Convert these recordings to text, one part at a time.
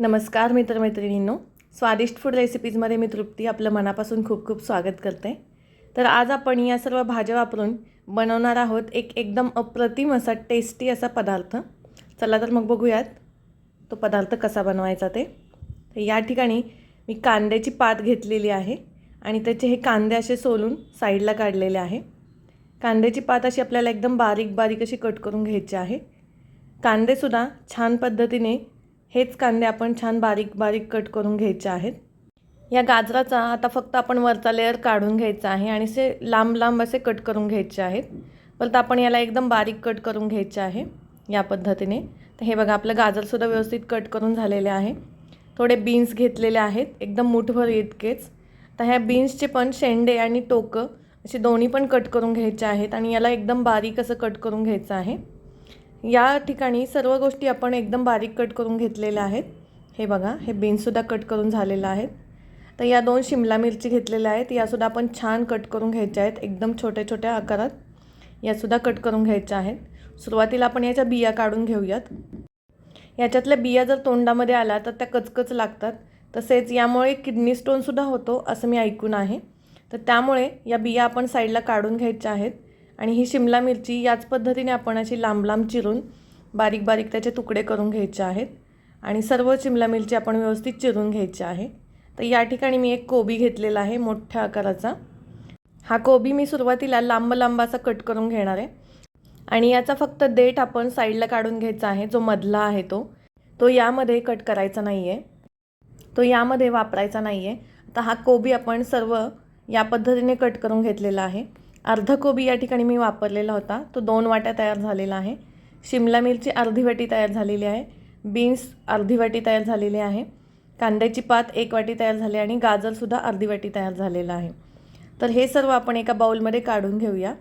नमस्कार मित्रमैत्रिणींनो. स्वादिष्ट फूड रेसिपीजमध्ये मी तृप्ती आपलं मनापासून खूप खूप स्वागत करते. तर आज आपण या सर्व भाज्या वापरून बनवणार आहोत एक एकदम अप्रतिम असा टेस्टी असा पदार्थ. चला तर मग बघूयात तो पदार्थ कसा बनवायचा ते. तर या ठिकाणी मी कांद्याची पात घेतलेली आहे आणि त्याचे हे कांदे असे सोलून साईडला काढलेले आहे. कांद्याची पात अशी आपल्याला एकदम बारीक बारीक अशी कट करून घ्यायची आहे. कांदेसुद्धा छान पद्धतीने हेच कांदे आपण छान बारीक बारीक कट करून घ्यायचे आहेत. या गाजराचा आता फक्त आपण वरचा लेअर काढून घ्यायचा आहे आणि असे लांब लांब असे कट करून घ्यायचे आहेत. परत आपण याला एकदम बारीक कट करून घ्यायचे आहे या पद्धतीने. तर हे बघा आपलं गाजरसुद्धा व्यवस्थित कट करून झालेले आहे. थोडे बीन्स घेतलेले आहेत एकदम मुठभर इतकेच. तर ह्या बीन्सचे पण शेंडे आणि टोकं असे दोन्ही पण कट करून घ्यायचे आहेत आणि याला एकदम बारीक असं कट करून घ्यायचं आहे. या ठिकाणी सर्व गोष्टी आपण एकदम बारीक कट करून घेतलेल्या आहेत. हे बघा हे बीन्ससुद्धा कट करून झालेलं आहेत. तर या दोन शिमला मिरची घेतलेल्या आहेत. यासुद्धा आपण छान कट करून घ्यायच्या आहेत. एकदम छोट्या छोट्या आकारात यासुद्धा कट करून घ्यायच्या आहेत. सुरुवातीला आपण याच्या बिया काढून घेऊयात. याच्यातल्या बिया जर तोंडामध्ये आल्या तर त्या कचकच लागतात. तसेच यामुळे किडनी स्टोनसुद्धा होतो असं मी ऐकून आहे. तर त्यामुळे या बिया आपण साईडला काढून घ्यायच्या आहेत. आणि ही शिमला मिरची याच पद्धतीने आपण अशी लांब लांब चिरून बारीक बारीक त्याचे तुकडे करून घ्यायचे आहेत. आणि सर्व शिमला मिरची आपण व्यवस्थित चिरून घ्यायची आहे. तर या ठिकाणी मी एक कोबी घेतलेला आहे मोठ्या आकाराचा. हा कोबी मी सुरुवातीला लांब लांब असा कट करून घेणार आहे. आणि याचा फक्त देठ आपण साईडला काढून घ्यायचा आहे जो मधला आहे तो. तो यामध्ये कट करायचा नाही आहे तो यामध्ये वापरायचा नाही आहे आता हा कोबी आपण सर्व या पद्धतीने कट करून घेतलेला आहे. अर्ध कोबी या ठिकाणी मी वापरलेला होता. तो दोन वाट्या तयार झालेला आहे. शिमला मिरची अर्धी वाटी तयार झालेली आहे. बीन्स अर्धी वाटी तयार झालेली आहे. कांद्याची पात एक वाटी तयार झाली आणि गाजरसुद्धा अर्धी वाटी तयार झालेलं आहे. तर हे सर्व आपण एका बाऊलमध्ये काढून घेऊया.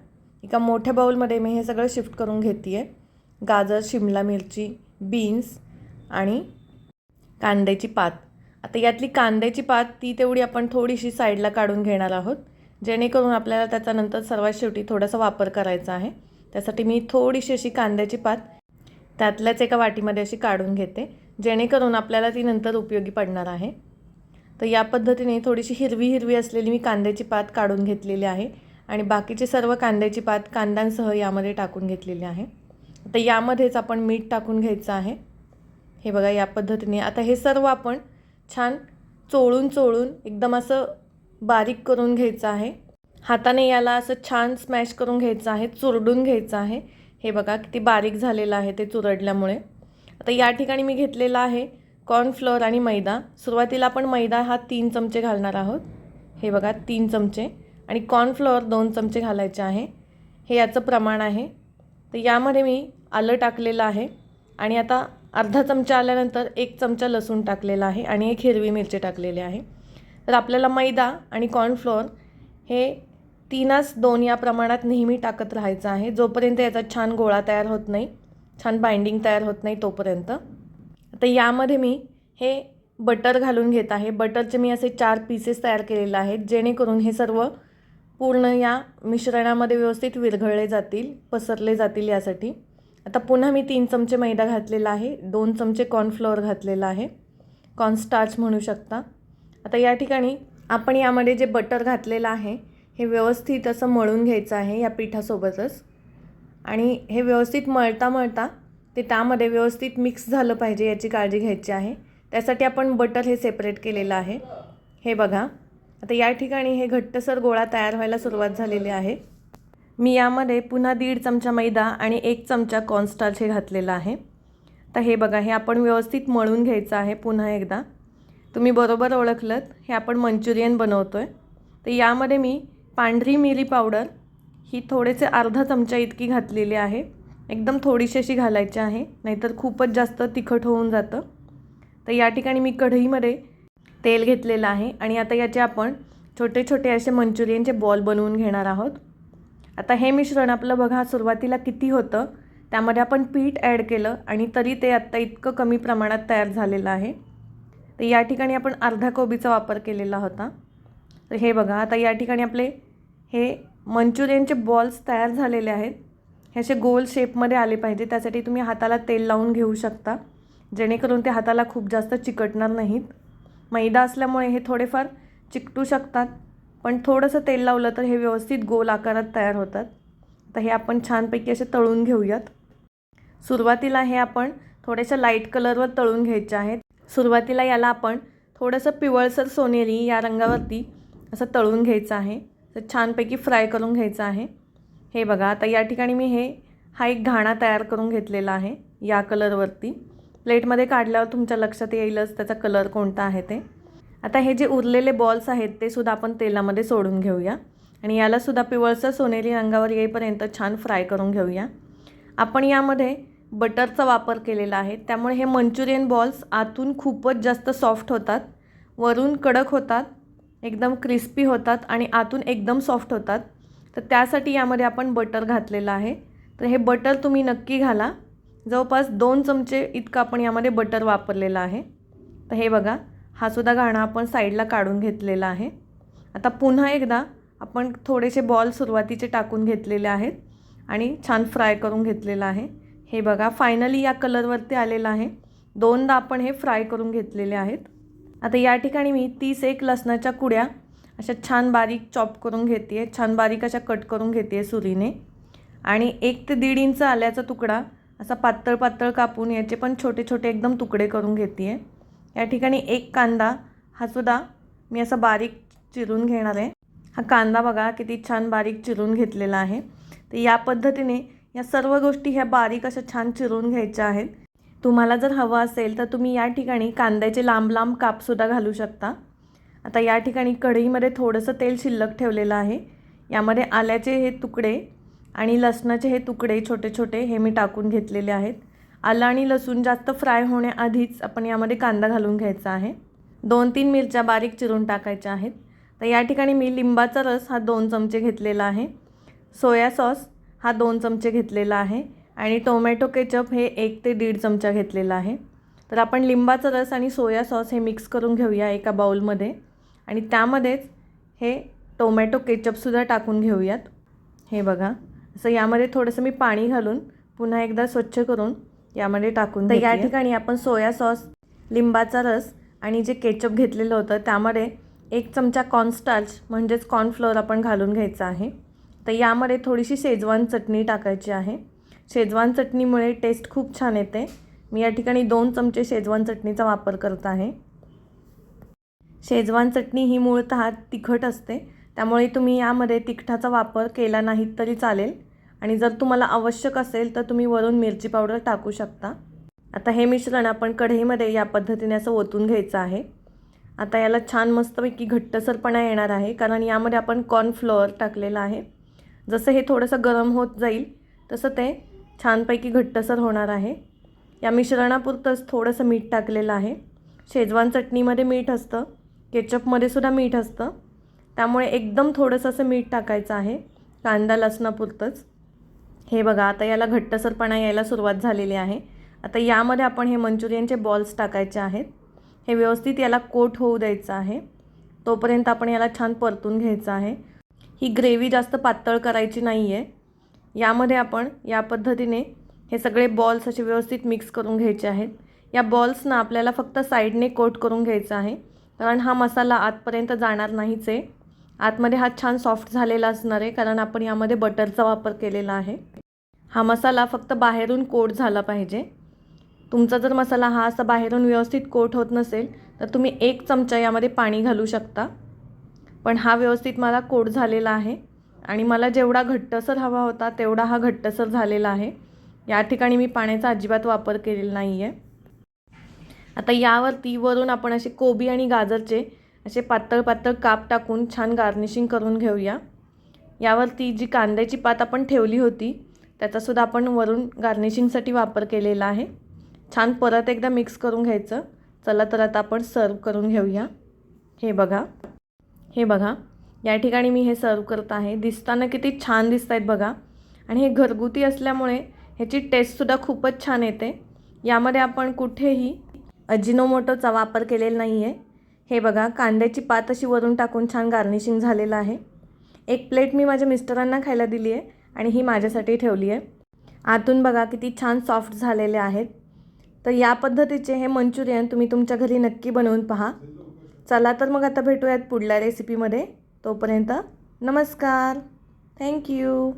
एका मोठ्या बाऊलमध्ये मी हे सगळं शिफ्ट करून घेते आहे गाजर शिमला मिरची बीन्स आणि कांद्याची पात. आता यातली कांद्याची पात ती तेवढी आपण थोडीशी साईडला काढून घेणार आहोत. जेणेकरून आपल्याला त्याचा नंतर सर्वात शेवटी थोडासा वापर करायचा आहे. त्यासाठी मी थोडीशी अशी कांद्याची पात त्यातल्याच एका वाटीमध्ये अशी काढून घेते जेणेकरून आपल्याला ती नंतर उपयोगी पडणार आहे. तर या पद्धतीने थोडीशी हिरवी हिरवी असलेली मी कांद्याची पात काढून घेतलेली आहे आणि बाकीचे सर्व कांद्याची पात कांद्यांसह यामध्ये टाकून घेतलेली आहे. तर यामध्येच आपण मीठ टाकून घ्यायचं आहे. हे बघा या पद्धतीने. आता हे सर्व आपण छान चोळून चोळून एकदम असं बारीक करून घ्यायचं आहे. हाताने याला असं छान स्मॅश करून घ्यायचं आहे चुरडून घ्यायचं आहे. हे बघा किती बारीक झालेलं आहे ते चुरडल्यामुळे. आता या ठिकाणी मी घेतलेला आहे कॉर्नफ्लोअर आणि मैदा. सुरुवातीला आपण मैदा हा तीन चमचे घालणार आहोत. हे बघा तीन चमचे. आणि कॉर्नफ्लोअर दोन चमचे घालायचे आहे. हे याचं प्रमाण आहे. तर यामध्ये मी आलं टाकलेलं आहे. आणि आता अर्धा चमचा आल्यानंतर एक चमचा लसूण टाकलेला आहे. आणि एक हिरवी मिरची टाकलेली आहे. तर आपल्याला मैदा आणि कॉर्नफ्लोअर हे तीनच दोन या प्रमाणात नेहमी टाकत राहायचं आहे. जोपर्यंत याचा छान गोळा तयार होत नाही छान बाइंडिंग तयार होत नाही तोपर्यंत. आता यामध्ये मी हे बटर घालून घेत आहे. बटरचे मी असे चार पीसेस तयार केलेले आहेत जेणेकरून हे सर्व पूर्ण या मिश्रणामध्ये व्यवस्थित विरघळले जातील पसरले जातील यासाठी. आता पुन्हा मी तीन चमचे मैदा घातलेला आहे दोन चमचे कॉर्नफ्लोअर घातलेला आहे. कॉर्नस्टार्च म्हणू शकता. आता या ठिकाणी आपण यामध्ये जे बटर घातलेलं आहे हे व्यवस्थित असं मळून घ्यायचं आहे या पिठासोबतच. आणि हे व्यवस्थित मळता मळता ते त्यामध्ये व्यवस्थित मिक्स झालं पाहिजे याची काळजी घ्यायची आहे. त्यासाठी आपण बटर हे सेपरेट केलेलं आहे. हे बघा. आता या ठिकाणी हे घट्टसर गोळा तयार व्हायला सुरुवात झालेली आहे. मी यामध्ये पुन्हा दीड चमचा मैदा आणि एक चमचा कॉर्नस्टार्च हे घातलेलं आहे. तर हे बघा हे आपण व्यवस्थित मळून घ्यायचं आहे पुन्हा एकदा. तुम्ही बरोबर ओळखलं हे आपण मंचुरियन बनवतो आहे तर यामध्ये मी पांढरी मिरी पावडर ही थोडेसे अर्धा चमचा इतकी घातलेली आहे. एकदम थोडीशी अशी घालायची आहे नाहीतर खूपच जास्त तिखट होऊन जातं. तर या ठिकाणी मी कढईमध्ये तेल घेतलेलं आहे आणि आता याचे आपण छोटे छोटे असे मंचुरियनचे बॉल बनवून घेणार आहोत. आता हे मिश्रण आपलं बघा सुरुवातीला किती होतं त्यामध्ये आपण पीठ ॲड केलं आणि तरी ते आत्ता इतकं कमी प्रमाणात तयार झालेलं आहे. तर या ठिकाणी आपण अर्धा कोबीचा वापर केलेला होता. तर हे बघा आता या ठिकाणी आपले हे मंचुरियनचे बॉल्स तयार झालेले आहेत. हे असे गोल शेपमध्ये आले पाहिजे त्यासाठी तुम्ही हाताला तेल लावून घेऊ शकता. जेणेकरून ते हाताला खूप जास्त चिकटणार नाहीत. मैदा असल्यामुळे हे थोडेफार चिकटू शकतात पण थोडंसं तेल लावलं तर हे व्यवस्थित गोल आकारात तयार होतात. तर हे आपण छानपैकी असे तळून घेऊयात. सुरुवातीला हे आपण थोड्याशा लाइट कलरवर तळून घ्यायचे आहेत. सुरुवातीला याला आपण थोडंसं पिवळसर सोनेरी या रंगावरती असं तळून घ्यायचं आहे. तर छानपैकी फ्राय करून घ्यायचं आहे. हे बघा आता या ठिकाणी मी हे हा एक घाणा तयार करून घेतलेला आहे या कलरवरती. प्लेटमध्ये काढल्यावर तुमच्या लक्षात येईलच त्याचा कलर कोणता आहे ते. आता हे जे उरलेले बॉल्स आहेत ते सुद्धा आपण तेलामध्ये सोडून घेऊया. आणि यालासुद्धा पिवळसर सोनेरी रंगावर येईपर्यंत छान फ्राय करून घेऊया. आपण यामध्ये बटरचा वापर केलेला आहे. त्यामुळे हे मंचुरियन बॉल्स आतून खूपच जास्त सॉफ्ट होतात वरून कडक होतात एकदम क्रिस्पी होतात आणि आतून एकदम सॉफ्ट होतात. तर त्यासाठी यामध्ये आपण बटर घातलेलं आहे. तर हे बटर तुम्ही नक्की घाला. जवळपास दोन चमचे इतकं आपण यामध्ये बटर वापरलेलं आहे. तर हे बघा हा सुद्धा घाणा आपण साईडला काढून घेतलेला आहे. आता पुन्हा एकदा आपण थोडेसे बॉल सुरुवातीचे टाकून घेतलेले आहेत आणि छान फ्राय करून घेतलेलं आहे. हे बघा फायनली या कलरवरती आलेलं आहे. दोनदा आपण हे फ्राय करून घेतलेले आहेत. आता या ठिकाणी मी तीस एक लसणाच्या कुड्या अशा छान बारीक चॉप करून घेते आहे छान बारीक अशा कट करून घेते आहे सुरीने. आणि एक ते दीड इंच आल्याचा तुकडा असा पातळ पातळ कापून याचे पण छोटे छोटे एकदम तुकडे करून घेते आहे या ठिकाणी एक कांदा हा सुद्धा मी असा बारीक चिरून घेणार आहे. हा कांदा बघा किती छान बारीक चिरून घेतलेला आहे. तर या पद्धतीने या सर्व गोष्टी ह्या बारीक अशा छान चिरून घ्यायच्या आहेत. तुम्हाला जर हवं असेल तर तुम्ही या ठिकाणी कांद्याचे लांब लांब कापसुद्धा घालू शकता. आता या ठिकाणी कढईमध्ये थोडंसं तेल शिल्लक ठेवलेलं आहे. यामध्ये आल्याचे हे तुकडे आणि लसणाचे हे तुकडे छोटे छोटे हे मी टाकून घेतलेले आहेत. आलं आणि लसूण जास्त फ्राय होण्याआधीच आपण यामध्ये कांदा घालून घ्यायचा आहे. दोन तीन मिरच्या बारीक चिरून टाकायच्या आहेत. तर या ठिकाणी मी लिंबाचा रस हा दोन चमचे घेतलेला आहे. सोया सॉस हा दोन चमचे घेतलेला आहे आणि टोमॅटो केचप हे एक ते दीड चमचा घेतलेला आहे. तर आपण लिंबाचा रस आणि सोया सॉस हे मिक्स करून घेऊया एका बाऊलमध्ये. आणि त्यामध्येच हे टोमॅटो केचपसुद्धा टाकून घेऊयात. हे बघा असं यामध्ये थोडंसं मी पाणी घालून पुन्हा एकदा स्वच्छ करून यामध्ये टाकून तर या ठिकाणी आपण सोया सॉस लिंबाचा रस आणि जे केचप घेतलेलं होतं त्यामध्ये एक चमचा कॉर्नस्टार्च म्हणजेच कॉर्नफ्लोअर आपण घालून घ्यायचं आहे. तर यामध्ये थोडीशी शेजवान चटणी टाकायची आहे. शेजवान चटणीमुळे टेस्ट खूप छान येते. मी या ठिकाणी दोन चमचे शेजवान चटणीचा वापर करत आहे. शेजवान चटणी ही मूळतः तिखट असते. त्यामुळे तुम्ही यामध्ये तिखटाचा वापर केला नाहीत तरी चालेल. आणि जर तुम्हाला आवश्यक असेल तर तुम्ही वरून मिरची पावडर टाकू शकता. आता हे मिश्रण आपण कढईमध्ये या पद्धतीने असं ओतून घ्यायचं आहे. आता याला छान मस्तपैकी घट्टसरपणा येणार आहे. कारण यामध्ये आपण कॉर्नफ्लोअर टाकलेलं आहे. जसं हे थोडंसं गरम होत जाईल तसं ते छानपैकी घट्टसर होणार आहे. या मिश्रणापुरतंच थोडंसं मीठ टाकलेलं आहे. शेजवान चटणीमध्ये मीठ असतं केचपमध्ये सुद्धा मीठ असतं. त्यामुळे एकदम थोडंसं असं मीठ टाकायचं आहे कांदा लसणापुरतंच. हे बघा आता याला घट्टसरपणा यायला सुरुवात झालेली आहे. आता यामध्ये आपण हे मंचुरियनचे बॉल्स टाकायचे आहेत. हे व्यवस्थित याला कोट होऊ द्यायचं आहे. तोपर्यंत आपण याला छान परतून घ्यायचं आहे. ही ग्रेव्ही जास्त पातळ करायची नाही आहे यामध्ये आपण या पद्धतीने हे सगळे बॉल्स असे व्यवस्थित मिक्स करून घ्यायचे आहेत. या बॉल्सना आपल्याला फक्त साईडने कोट करून घ्यायचा आहे. कारण हा मसाला आतपर्यंत जाणार नाहीच आहे. आतमध्ये हा छान सॉफ्ट झालेला असणार आहे कारण आपण यामध्ये बटरचा वापर केलेला आहे. हा मसाला फक्त बाहेरून कोट झाला पाहिजे. तुमचा जर मसाला हा असा बाहेरून व्यवस्थित कोट होत नसेल तर तुम्ही एक चमचा यामध्ये पाणी घालू शकता. पण हा व्यवस्थित मला कोट झालेला आहे. आणि मला जेवढा घट्टसर हवा होता तेवढा हा घट्टसर झालेला आहे. या ठिकाणी मी पाण्याचा अजिबात वापर केलेला नाही आहे आता यावरती वरून आपण असे कोबी आणि गाजरचे असे पातळ पातळ काप टाकून छान गार्निशिंग करून घेऊया. यावरती जी कांद्याची पात आपण ठेवली होती त्याचासुद्धा आपण वरून गार्निशिंगसाठी वापर केलेला आहे. छान परत एकदा मिक्स करून घ्यायचं. चला तर आता आपण सर्व करून घेऊया. हे बघा. हे बघा या ठिकाणी मी हे सर्व करत आहे. दिसताना किती छान दिसत आहेत बघा. आणि हे घरगुती असल्यामुळे ह्याची टेस्टसुद्धा खूपच छान येते. यामध्ये आपण कुठेही अजिनोमोटोचा वापर केलेला नाही आहे हे बघा कांद्याची पात अशी वरून टाकून छान गार्निशिंग झालेलं आहे. एक प्लेट मी माझ्या मिस्टरांना खायला दिली आहे आणि ही माझ्यासाठी ठेवली आहे आतून बघा किती छान सॉफ्ट झालेले आहेत. तर या पद्धतीचे हे मंचुरियन तुम्ही तुमच्या घरी नक्की बनवून पहा. चला तर मग आता भेटूयात पुढल्या रेसिपीमध्ये तोपर्यंत नमस्कार. थँक्यू